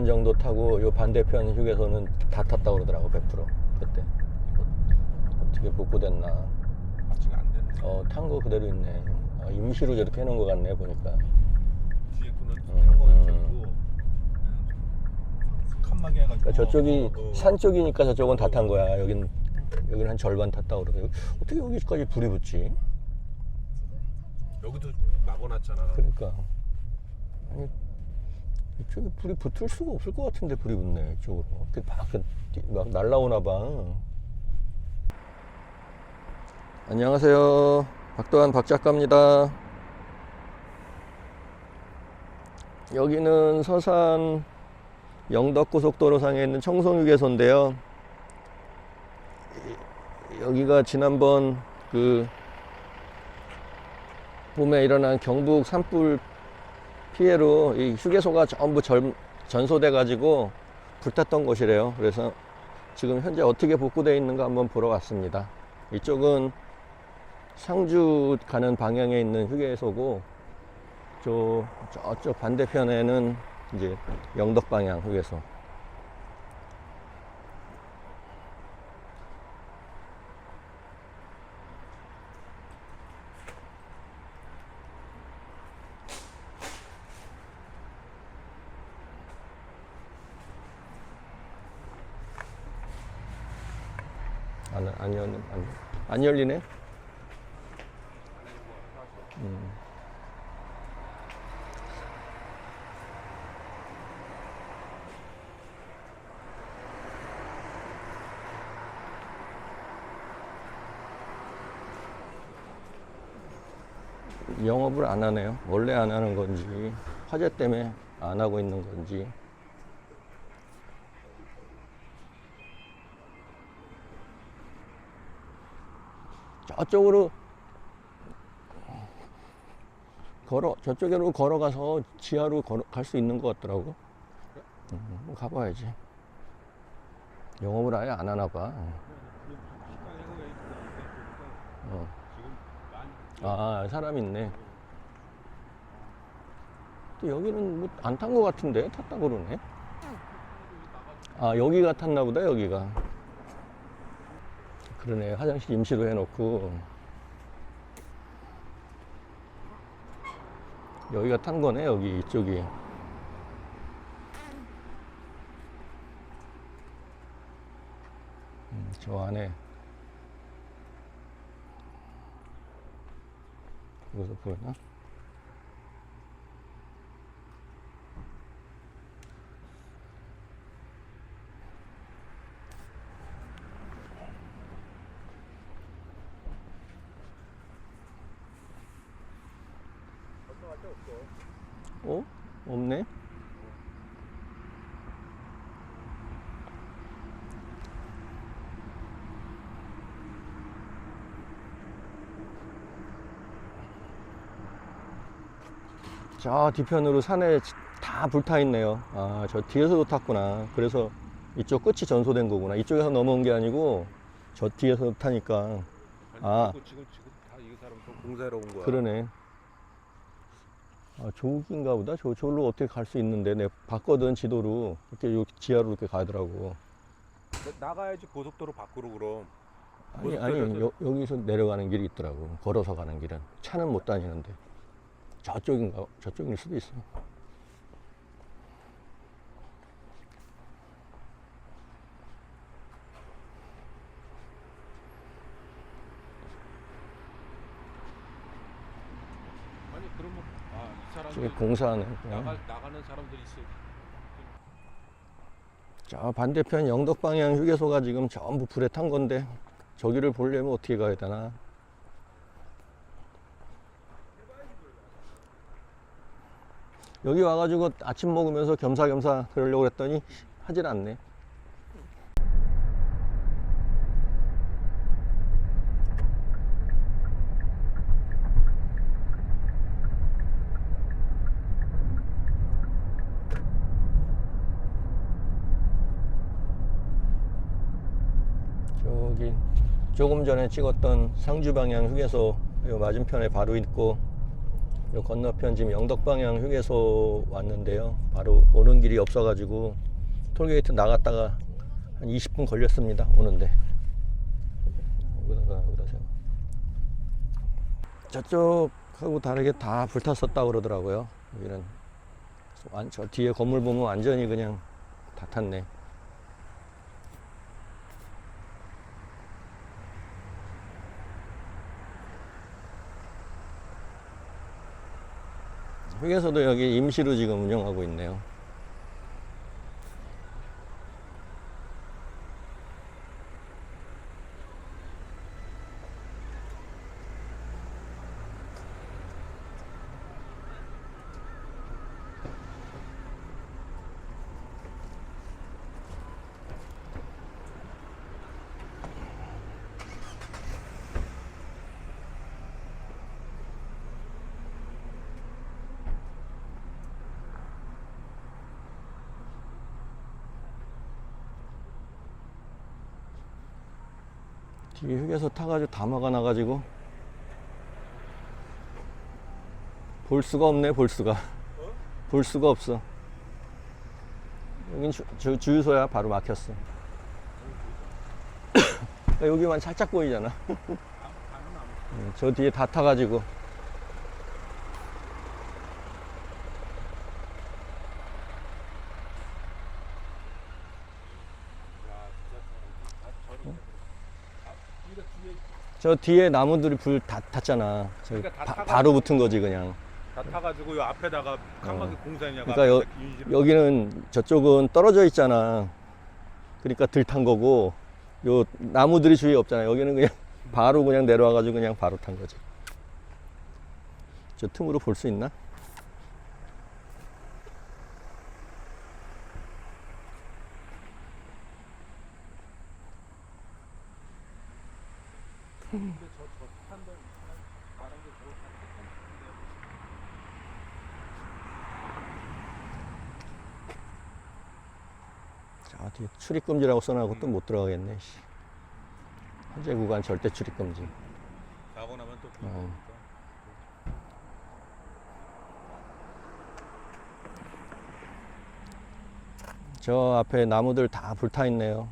절반 정도 타고 요 반대편 휴게소는 다 탔다고 그러더라고 100% 그때 어떻게 복구됐나 아직 안 됐네. 어탄 거 그대로 있네 아, 임시로 저렇게 해놓은 거 같네 보니까 뒤에 음, 타고 음. 있고 칸막이 해가지고. 그러니까 저쪽이 어, 어. 산 쪽이니까 저쪽은 다 탄 거야 여긴 여기는 한 절반 탔다고 그러더라고 어떻게 여기까지 불이 붙지 여기도 막아놨잖아. 그러니까 아니 이쪽에 불이 붙을 수가 없을 것 같은데 불이 붙네 이쪽으로. 막, 막 날라오나 봐. 안녕하세요. 박도환 박 작가입니다. 여기는 서산 영덕고속도로 상에 있는 청송휴게소인데요. 이- 여기가 지난번 그 봄에 일어난 경북 산불 피해로 이 휴게소가 전부 절, 전소돼 가지고 불탔던 곳이래요. 그래서 지금 현재 어떻게 복구되어 있는가 한번 보러 왔습니다. 이쪽은 상주 가는 방향에 있는 휴게소고 저 저쪽 반대편에는 이제 영덕 방향 휴게소. 안, 안, 열, 안, 안 열리네? 음. 영업을 안 하네요. 원래 안 하는 건지, 화재 때문에 안 하고 있는 건지. 저쪽으로 걸어 저쪽으로 걸어가서 지하로 걸어 갈 수 있는 것 같더라고. 음, 가봐야지. 영업을 아예 안 하나 봐. 어. 아 사람 있네. 또 여기는 뭐 안 탄 것 같은데 탔다 그러네. 아 여기가 탔나 보다 여기가. 그러네. 화장실 임시로 해놓고. 여기가 탄 거네 여기 이쪽이. 음, 저 안에. 여기서 보이나? 어? 없네? 저 뒤편으로 산에 다 불타 있네요. 아, 저 뒤에서도 탔구나. 그래서 이쪽 끝이 전소된 거구나. 이쪽에서 넘어온 게 아니고 저 뒤에서 타니까. 아. 지금 지금 다 이 사람 좀 공사하러 온 거야. 그러네. 아, 저긴가 보다. 저, 저로 어떻게 갈 수 있는데. 내가 봤거든, 지도로. 이렇게 요 지하로 이렇게 가더라고. 나가야지 고속도로 밖으로 그럼. 아니, 아니, 여, 여기서 내려가는 길이 있더라고. 걸어서 가는 길은. 차는 못 다니는데. 저쪽인가, 저쪽일 수도 있어. 아니 그러면 아이 저기 사람들 공사하네. 나가 나가는 사람들이 있어. 저 반대편 영덕 방향 휴게소가 지금 전부 불에 탄 건데, 저기를 보려면 어떻게 가야 되나. 여기 와가지고 아침 먹으면서 겸사겸사 그러려고 했더니 하질 않네. 조금 전에 찍었던 상주 방향 휴게소 요 맞은편에 바로 있고 요 건너편 지금 영덕 방향 휴게소 왔는데요. 바로 오는 길이 없어가지고 톨게이트 나갔다가 한 20분 걸렸습니다. 오는데. 저쪽하고 다르게 다 불탔었다 그러더라고요. 여기는 완- 저 뒤에 건물 보면 완전히 그냥 다 탔네. 휴게소도 여기 임시로 지금 운영하고 있네요. 뒤에 휴게소 타가지고 다 막아놔가지고 볼 수가 없네 볼 수가. 볼 수가 없어. 여긴 주, 주, 주유소야. 바로 막혔어. 여기만 살짝 보이잖아. 음, 저 뒤에 다 타가지고 저 뒤에 나무들이 불 다 탔잖아 저 그러니까 다 바, 타가지고. 바로 붙은 거지 그냥 다 타가지고 요 앞에다가 칸막이 공사했냐고. 그러니까 여- 인실을- 여기는 저쪽은 떨어져 있잖아. 그러니까 들탄 거고 요 나무들이 주위에 없잖아. 여기는 그냥 바로 그냥 내려와 가지고 그냥 바로 탄 거지. 저 틈으로 볼 수 있나? 자, 뒤에 출입 금지라고 써놔고 또못 들어가겠네. 씨. 현재 구간 절대 출입 금지. 사고 나면 또 어. 저 앞에 나무들 다 불타 있네요.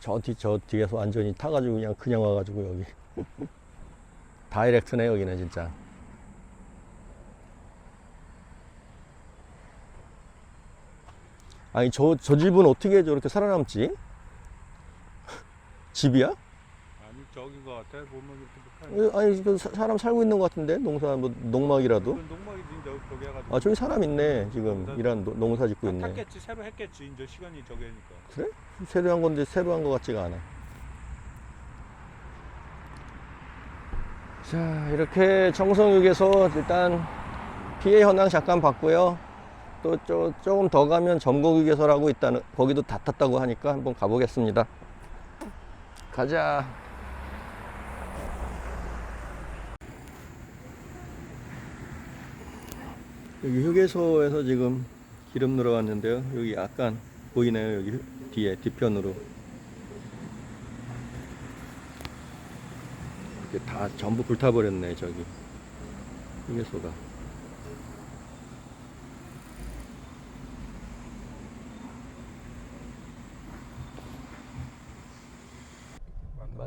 저 뒤, 저 뒤에서 완전히 타가지고 그냥 그냥 와가지고 여기. 다이렉트네, 여기는 진짜. 아니, 저, 저 집은 어떻게 저렇게 살아남지? 집이야? 아니 저긴 거 같아. 보면 이렇게. 어, 아니, 그 사- 사람 살고 있는 것 같은데? 농사, 뭐, 농막이라도? 이건 농막이 이제 저기 해가지고. 아, 저기 사람 있네. 지금 일한 노- 농사 짓고 다 있네. 탔겠지. 새로 했겠지. 이제 시간이 저기니까. 그래? 새로 한 건데 새로 한 것 같지가 않아. 자, 이렇게 청송육에서 일단 피해 현황 잠깐 봤고요. 또 조, 조금 더 가면 점곡육에서라고 있다는 거기도 다 탔다고 하니까 한번 가보겠습니다. 가자. 여기 휴게소에서 지금 기름 넣으러 왔는데요. 여기 약간 보이네요. 여기 뒤에 뒤편으로. 이렇게 다 전부 불타버렸네. 저기 휴게소가.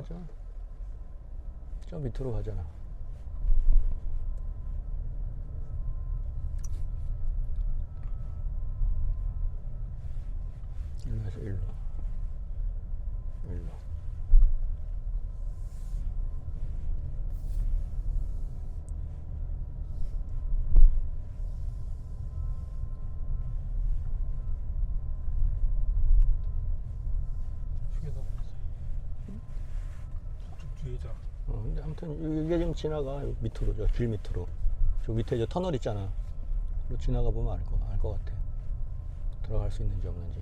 맞아. 저 밑으로 가잖아. 일로 해서 일로. 일로. 휴게소. 저쪽 뒤에자. 아무튼 이게 지금 지나가 요 밑으로 저 길 밑으로 저 밑에 저 터널 있잖아. 로 지나가 보면 알 거알것 같아. 들어갈 수 있는지 없는지.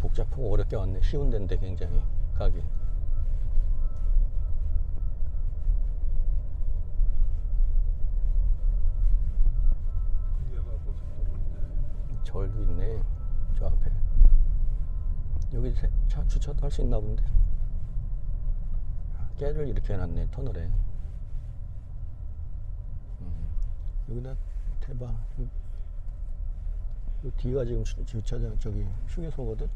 복잡하고 어렵게 왔네. 쉬운 데인데 굉장히 가기. 절도 있네. 저 앞에. 여기 주차도 할 수 있나 본데. 깨를 이렇게 해놨네 터널에. 음, 여기다 요, 요 뒤가 지금 주- 주차장 저기 휴게소거든?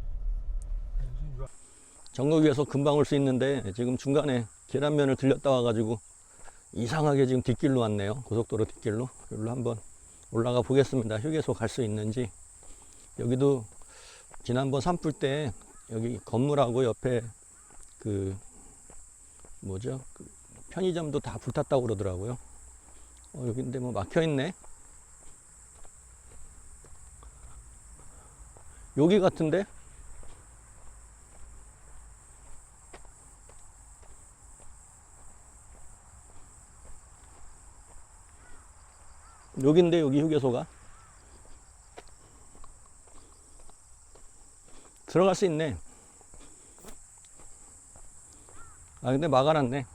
정거기에서 금방 올 수 있는데 지금 중간에 계란면을 들렸다 와가지고 이상하게 지금 뒷길로 왔네요. 고속도로 뒷길로. 여기로 한번 올라가 보겠습니다. 휴게소 갈 수 있는지. 여기도 지난번 산불 때 여기 건물하고 옆에 그 뭐죠? 그 편의점도 다 불탔다고 그러더라고요. 어, 여기 근데 뭐 막혀 있네. 여기 같은데? 여긴데 여기 휴게소가 들어갈 수 있네. 아 근데 막아놨네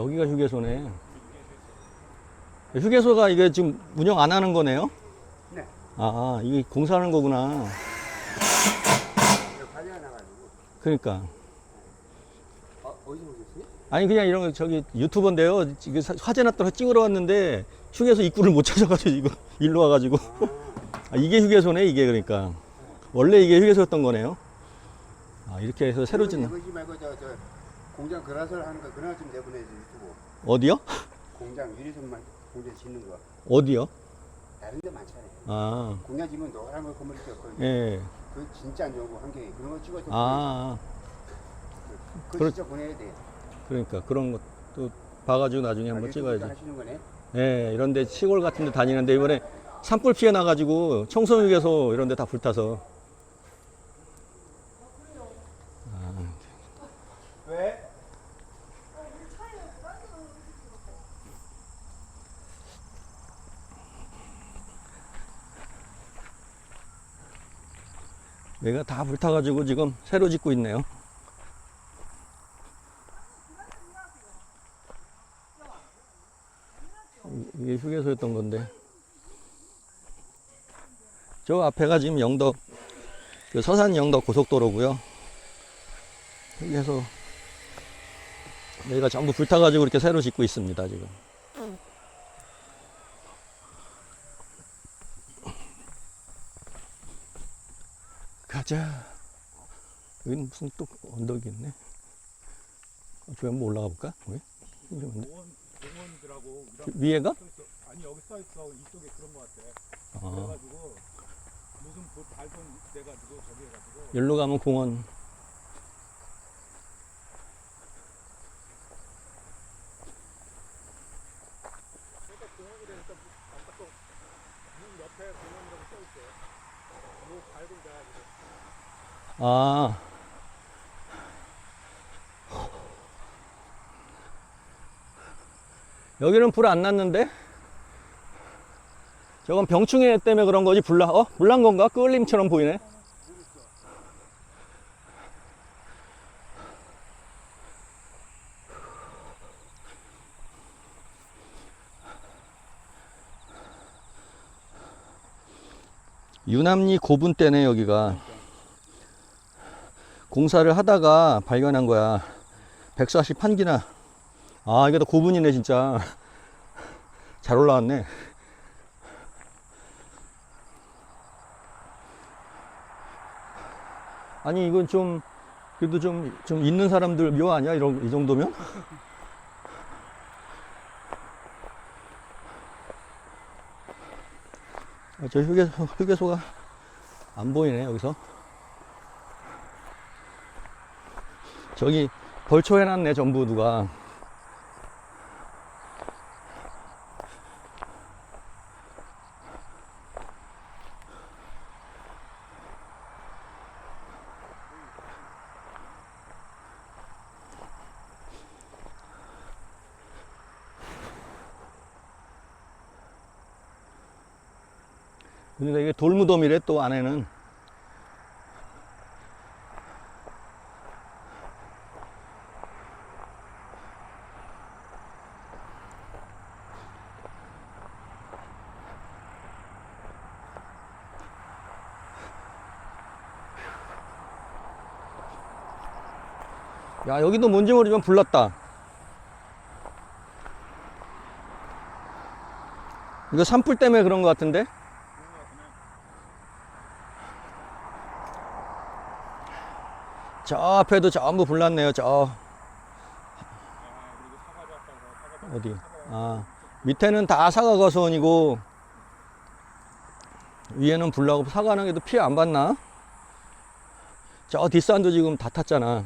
여기가 휴게소네 휴게소가 이게 지금 운영 안 하는 거네요? 네. 아 이게 공사하는 거구나 나가지고. 그러니까 어, 어디서 오셨어요? 아니 그냥 이런 거 저기 유튜버인데요. 사- 화재 났다고 찍으러 왔는데 휴게소 입구를 못 찾아가지고 이거 일로 와가지고 아, 이게 휴게소네 이게 그러니까 원래 이게 휴게소였던 거네요. 아 이렇게 해서 새로 짓는 이거지 말고 저, 저 공장 그라설 하는 거 그나 좀 내보내지. 어디요? 공장 유리선만 공장 짓는 거. 어디요? 다른 데 많잖아요. 아 공장 지면 노란 거 건물이 있거든요. 예. 그 진짜 안 좋은 거 환경이 그런 거 찍어서 아그 그렇- 진짜 보내야 돼. 그러니까 그런 것도 봐가지고 나중에 한번 아, 찍어야지. 하시는 거네. 예, 이런데 시골 같은 데 다니는데 이번에 산불 피해 나가지고 청소육에서 이런 데 다 불타서 여기가 다 불타가지고 지금 새로 짓고 있네요. 이- 이게 휴게소였던 건데. 저 앞에가 지금 영덕, 그 서산 영덕 고속도로고요. 여기에서 여기가 전부 불타가지고 이렇게 새로 짓고 있습니다, 지금. 가자. 여기는 무슨 또 언덕이 있네. 어, 저기 한번 올라가 볼까? 왜? 공원 공원들하고 위에가? 아니 여기 써 있어 이쪽에 그런 거 같아. 아, 그래가지고 무슨 보- 발본 돼가지고 저기 해가지고 여기로 가면 공원. 그러니까 공원이 되니까 아까 또문 옆에 공원이라고 써 있어. 뭐 발본 돼가지고. 아. 여기는 불 안 났는데? 저건 병충해 때문에 그런 거지 불나 어 불난 건가 끄을림처럼 보이네 유남리 고분 때네 여기가 공사를 하다가 발견한 거야. 141기나. 아 이게 다 고분이네 진짜. 잘 올라왔네. 아니 이건 좀 그래도 좀 좀 있는 사람들 묘 아니야? 이런 이 정도면? 아, 저 휴게소 휴게소가 안 보이네 여기서 저기 벌초 해놨네 전부 누가. 근데 이게 돌무덤이래 또 안에는 야 여기도 뭔지 모르지만 불났다. 이거 산불 때문에 그런 것 같은데? 저 앞에도 전부 불났네요 저. 어디 아 밑에는 다 사과 거선이고 위에는 불나고 사과는 그래도 피해 안 받나? 저 뒷산도 지금 다 탔잖아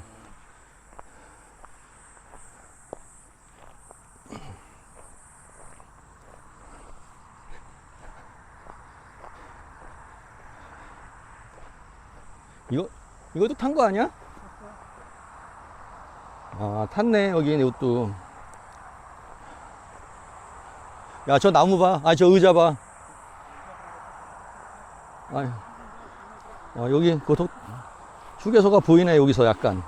이것도 탄 거 아니야? 아 탔네 여기 이것도. 야 저 나무 봐아 저 의자 봐. 아유 어, 여기 고속 휴게소가 보이네 여기서 약간.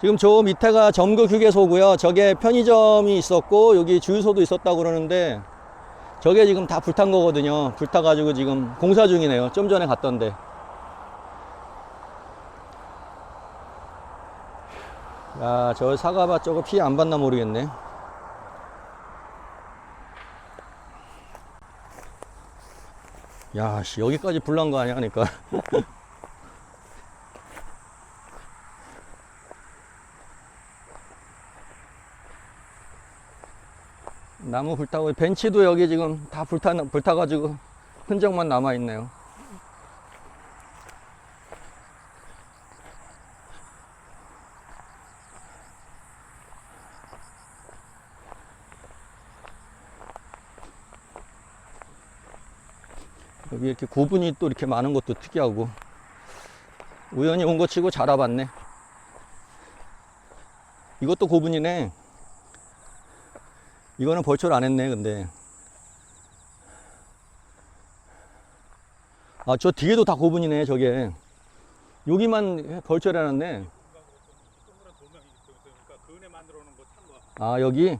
지금 저 밑에가 점극 휴게소고요. 저게 편의점이 있었고 여기 주유소도 있었다고 그러는데 저게 지금 다 불탄 거거든요. 불타가지고 지금 공사 중이네요. 좀 전에 갔던데. 야, 저 사과밭 저거 피해 안 받나 모르겠네. 야, 씨, 여기까지 불난 거 아니야? 그러니까. 나무 불타고 벤치도 여기 지금 다 불타 불타가지고 흔적만 남아 있네요. 여기 이렇게 고분이 또 이렇게 많은 것도 특이하고 우연히 온거 치고 잘 와봤네. 이것도 고분이네. 이거는 벌초를 안 했네, 근데. 아, 저 뒤에도 다 고분이네, 저게. 여기만 벌초를 거탄 거야. 아, 여기?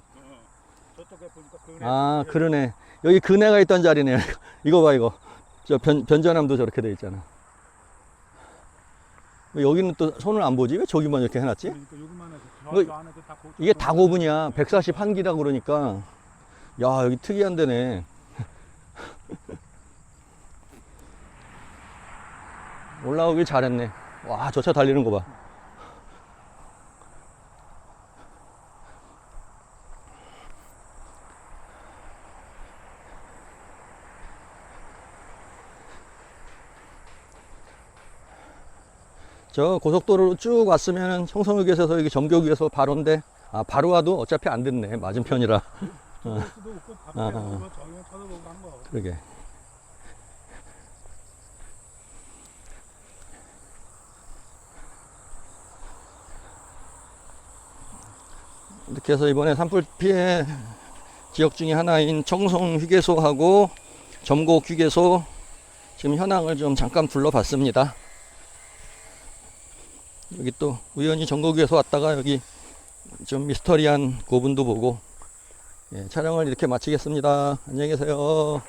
아, 그러네. 여기 그네가 있던 자리네. 이거 봐, 이거. 저 변, 변전함도 저렇게 돼 있잖아. 왜 여기는 또 손을 안 보지? 왜 저기만 이렇게 해놨지? 그러니까 여기만 해서 저 안에도 다 고, 이게 다 고분이야. 141기다 그러니까. 야, 여기 특이한 데네. 올라오길 잘했네. 와, 저 차 달리는 거 봐. 저 고속도로로 쭉 왔으면 청성역에서 여기 정교구에서 바로인데 아 바로 와도 어차피 안 듣네 맞은편이라 바로 아, 아. 그러게 이렇게 해서 이번에 산불 피해 지역 중에 하나인 청송 휴게소하고 점곡 휴게소 지금 현황을 좀 잠깐 둘러봤습니다. 여기 또 우연히 전곡에서 왔다가 여기 좀 미스터리한 고분도 보고 예, 촬영을 이렇게 마치겠습니다. 안녕히 계세요.